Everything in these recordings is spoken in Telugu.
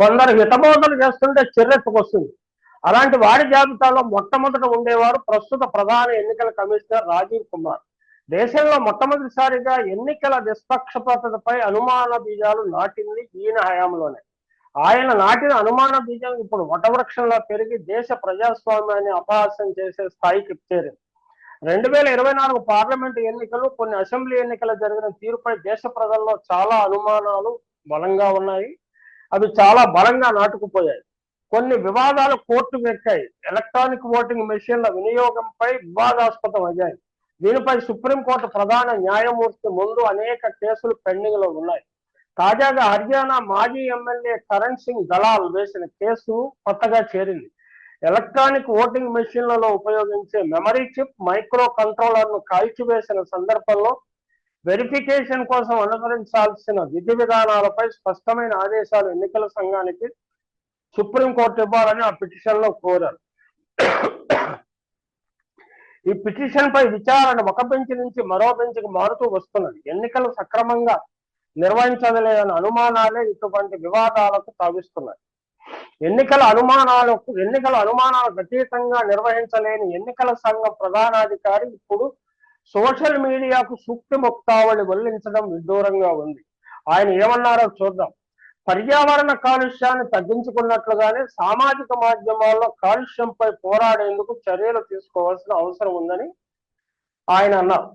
కొందరు హితబోధలు చేస్తుంటే చిర్రెత్తుకొస్తుంది. అలాంటి వారి జాబితాలో మొట్టమొదట ఉండేవారు ప్రస్తుత ప్రధాన ఎన్నికల కమిషనర్ రాజీవ్ కుమార్. దేశంలో మొట్టమొదటిసారిగా ఎన్నికల నిష్పక్షపాతపై అనుమాన బీజాలు నాటింది ఈయన హయాంలోనే. ఆయన నాటిన అనుమాన బీజం ఇప్పుడు వటవృక్షంలో పెరిగి దేశ ప్రజాస్వామ్యాన్ని అపహాస్యం చేసే స్థాయికి చేరింది. రెండు వేల ఇరవై నాలుగు పార్లమెంటు ఎన్నికలు కొన్ని అసెంబ్లీ ఎన్నికలు జరిగిన తీరుపై దేశ ప్రజల్లో చాలా అనుమానాలు బలంగా ఉన్నాయి. అవి చాలా బలంగా నాటుకుపోయాయి. కొన్ని వివాదాలు కోర్టు ఎక్కాయి. ఎలక్ట్రానిక్ ఓటింగ్ మెషిన్ల వినియోగంపై వివాదాస్పదం అయ్యాయి. దీనిపై సుప్రీంకోర్టు ప్రధాన న్యాయమూర్తి ముందు అనేక కేసులు పెండింగ్లో ఉన్నాయి. తాజాగా హర్యానా మాజీ ఎమ్మెల్యే కరణ్ సింగ్ దలాల్ వేసిన కేసు కొత్తగా చేరింది. ఎలక్ట్రానిక్ ఓటింగ్ మెషిన్లలో ఉపయోగించే మెమరీ చిప్ మైక్రో కంట్రోలర్ను కాల్చివేసిన సందర్భంలో వెరిఫికేషన్ కోసం అనుసరించాల్సిన విధి విధానాలపై స్పష్టమైన ఆదేశాలు ఎన్నికల సంఘానికి సుప్రీంకోర్టు ఇవ్వాలని ఆ పిటిషన్లో కోరారు. ఈ పిటిషన్ పై విచారణ ఒక బెంచ్ నుంచి మరో బెంచ్కి మారుతూ వస్తున్నది. ఎన్నికలు సక్రమంగా నిర్వహించలేని అనుమానాలే ఇటువంటి వివాదాలకు తావిస్తున్నాయి. ఎన్నికల అనుమానాలకు ఎన్నికల అనుమానాలకు అతీతంగా నిర్వహించలేని ఎన్నికల సంఘం ప్రధానాధికారి ఇప్పుడు సోషల్ మీడియాకు సూక్తి ముక్తావళి వల్లించడం విడ్డూరంగా ఉంది. ఆయన ఏమన్నారో చూద్దాం. పర్యావరణ కాలుష్యాన్ని తగ్గించుకున్నట్లుగానే సామాజిక మాధ్యమాల్లో కాలుష్యంపై పోరాడేందుకు చర్యలు తీసుకోవాల్సిన అవసరం ఉందని ఆయన అన్నారు.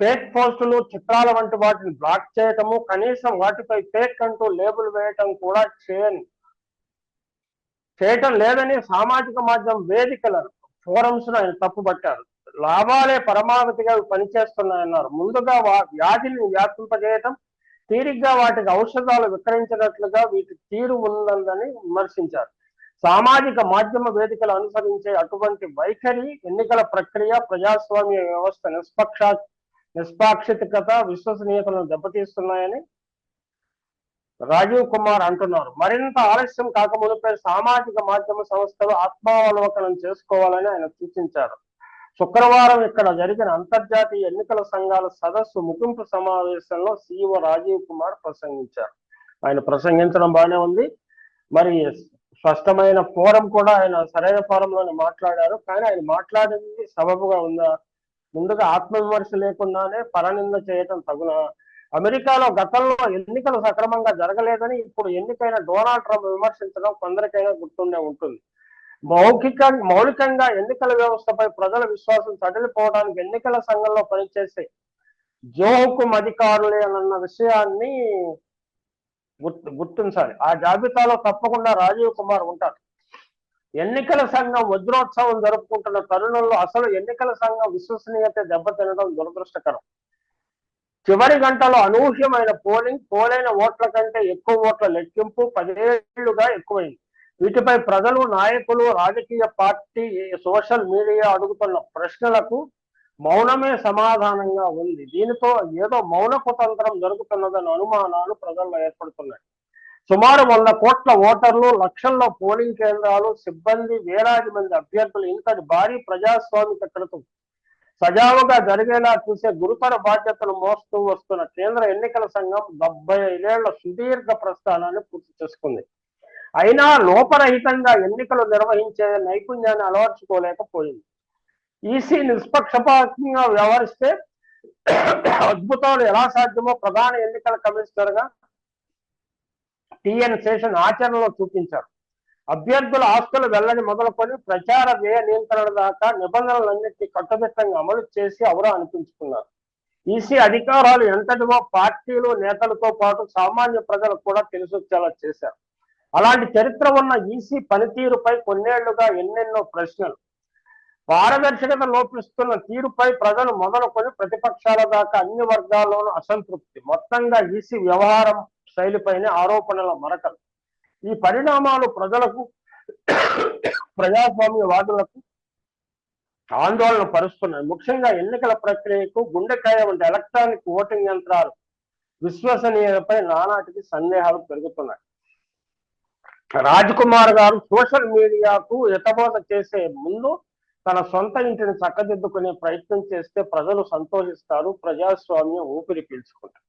ఫేక్ పోస్టులు చిత్రాల వంటి వాటిని బ్లాక్ చేయటము కనీసం వాటిపై ఫేక్ అంటూ లేబుల్ వేయటం కూడా చేయని చేయటం లేదని సామాజిక మాధ్యమం వేదికలను ఫోరమ్స్ ఆయన తప్పుపట్టారు. లాభాలే పరమావధిగా పనిచేస్తున్నాయన్నారు. ముందుగా వా- వ్యాధిని వ్యాపింపజేయటం తీరిగ్గా వాటికి ఔషధాలు విక్రయించినట్లుగా వీటి తీరు ఉందని విమర్శించారు. సామాజిక మాధ్యమ వేదికలు అనుసరించే అటువంటి వైఖరి ఎన్నికల ప్రక్రియ ప్రజాస్వామ్య వ్యవస్థ నిష్పక్ష నిష్పాక్షికత విశ్వసనీయతలను దెబ్బతీస్తున్నాయని రాజీవ్ కుమార్ అంటున్నారు. మరింత ఆలస్యం కాకమునిపై సామాజిక మాధ్యమ సంస్థలు ఆత్మావలోకనం చేసుకోవాలని ఆయన సూచించారు. శుక్రవారం ఇక్కడ జరిగిన అంతర్జాతీయ ఎన్నికల సంఘాల సదస్సు ముగింపు సమావేశంలో సీఈఓ రాజీవ్ కుమార్ ప్రసంగించారు. ఆయన ప్రసంగించడం బాగానే ఉంది. మరి స్పష్టమైన ఫోరం కూడా ఆయన సరైన ఫోరంలోనే మాట్లాడారు. కానీ ఆయన మాట్లాడింది సబబుగా ఉందా? ముందుగా ఆత్మవిమర్శ లేకుండానే పరనింద చేయటం తగున? అమెరికాలో గతంలో ఎన్నికలు సక్రమంగా జరగలేదని ఇప్పుడు ఎన్నికైన డొనాల్డ్ ట్రంప్ విమర్శించడం కొందరికైనా గుర్తుండే ఉంటుంది. మౌఖిక మౌలికంగా ఎన్నికల వ్యవస్థపై ప్రజల విశ్వాసం సడలిపోవడానికి ఎన్నికల సంఘంలో పనిచేసే జోహుకుం అధికారులే అన్న విషయాన్ని గుర్తు గుర్తించాలి. ఆ జాబితాలో తప్పకుండా రాజీవ్ కుమార్ ఉంటారు. ఎన్నికల సంఘం వజ్రోత్సవం జరుపుకుంటున్న తరుణంలో అసలు ఎన్నికల సంఘం విశ్వసనీయత దెబ్బతినడం దురదృష్టకరం. చివరి గంటలో అనూహ్యమైన పోలింగ్ పోలైన ఓట్ల కంటే ఎక్కువ ఓట్ల లెక్కింపు పదిహేళ్ళుగా ఎక్కువైంది. వీటిపై ప్రజలు నాయకులు రాజకీయ పార్టీ సోషల్ మీడియా అడుగుతున్న ప్రశ్నలకు మౌనమే సమాధానంగా ఉంది. దీనితో ఏదో మౌన కుతంత్రం జరుగుతున్నదన్న అనుమానాలు ప్రజల్లో ఏర్పడుతున్నాయి. సుమారు వంద కోట్ల ఓటర్లు లక్షల్లో పోలింగ్ కేంద్రాలు సిబ్బంది వేలాది మంది అభ్యర్థులు ఇంతటి భారీ ప్రజాస్వామిక క్రితం సజావుగా జరిగేలా చూసే గురుతర బాధ్యతలు మోస్తూ వస్తున్న కేంద్ర ఎన్నికల సంఘం డెబ్బై ఐదేళ్ళ సుదీర్ఘ ప్రస్థానాన్ని పూర్తి చేసుకుంది. అయినా లోపరహితంగా ఎన్నికలు నిర్వహించే నైపుణ్యాన్ని అలవర్చుకోలేకపోయింది. ఈసీ నిష్పక్షపాతంగా వ్యవహరిస్తే అద్భుతాలు ఎలా సాధ్యమో ప్రధాన ఎన్నికల కమిషనర్గా టిఎన్ శేషన్ ఆచరణలో చూపించారు. అభ్యర్థుల ఆస్తులు వెళ్ళని మొదలుకొని ప్రచార వ్యయ నియంత్రణ దాకా నిబంధనలన్నింటినీ కట్టుదిట్టంగా అమలు చేసి అవరా అనిపించుకున్నారు. ఈసీ అధికారాలు ఎంతటివో పార్టీలు నేతలతో పాటు సామాన్య ప్రజలకు కూడా తెలిసొచ్చేలా చేశారు. అలాంటి చరిత్ర ఉన్న ఈసీ పనితీరుపై కొన్నేళ్ళుగా ఎన్నెన్నో ప్రశ్నలు. పారదర్శకత లోపిస్తున్న తీరుపై ప్రజలు మొదలుకొని ప్రతిపక్షాల దాకా అన్ని వర్గాల్లోనూ అసంతృప్తి. మొత్తంగా ఈసీ వ్యవహారం శైలిపైనే ఆరోపణల మరకలు. ఈ పరిణామాలు ప్రజలకు ప్రజాస్వామ్యవాదులకు ఆందోళన పరుస్తున్నాయి. ముఖ్యంగా ఎన్నికల ప్రక్రియకు గుండెకాయ వంటి ఎలక్ట్రానిక్ ఓటింగ్ యంత్రాలు విశ్వసనీయతపై నానాటికి సందేహాలు పెరుగుతున్నాయి. రాజ్ కుమార్ గారు సోషల్ మీడియాకు ఎతబోత చేసే ముందు తన సొంత ఇంటిని చక్కదిద్దుకునే ప్రయత్నం చేస్తే ప్రజలు సంతోషిస్తారు ప్రజాస్వామ్యం ఊపిరి పీల్చుకుంటారు